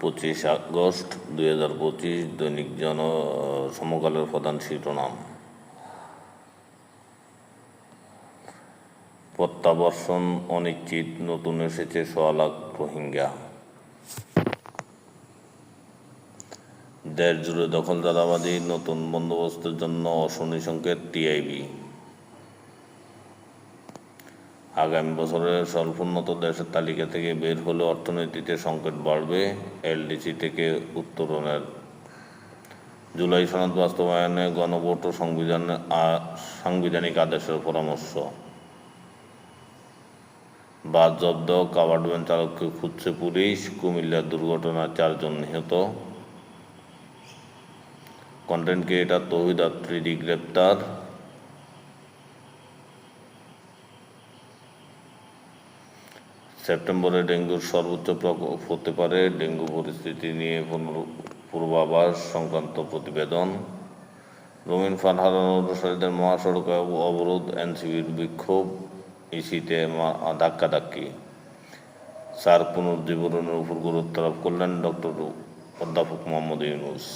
পঁচিশ আগস্ট দুই হাজার পঁচিশ দৈনিক জন সমকালের প্রধান শিরোনাম। প্রত্যাবর্ষণ অনিশ্চিত, নতুন এসেছে সোয়া লাখ রোহিঙ্গা। দেশ জুড়ে দখল দাদাবাদী নতুন বন্দোবস্তের জন্য অশনি সংকেত টিআইবি। আগামী বছরের স্বল্পোন্নত দেশের তালিকা থেকে বের হলে অর্থনীতিতে সংকট বাড়বে। এলডিসি থেকে উত্তরণের জুলাই সনদ বাস্তবায়নে গণভোট ও সংবিধান সাংবিধানিক আদেশের পরামর্শ। বাস জব্দ, কাভার্ড চালককে খুঁজছে পুলিশ, কুমিল্লার দুর্ঘটনায় চারজন নিহত। কন্টেন্ট ক্রিয়েটার তৌহিদ আফ্রিদি গ্রেপ্তার। সেপ্টেম্বরে ডেঙ্গুর সর্বোচ্চ প্রকোপ হতে পারে। ডেঙ্গু পরিস্থিতি নিয়ে পূর্বাভাস সংক্রান্ত প্রতিবেদন। রঙিন ফান হারানো অনুসারীদের মহাসড়কে অবরোধ, এনসিবির বিক্ষোভ, ইসিতে ধাক্কাধাক্কি। সার পুনর্জীবনের উপর গুরুত্ব আরোপ করলেন ডক্টর অধ্যাপক মোহাম্মদ ইউনুস।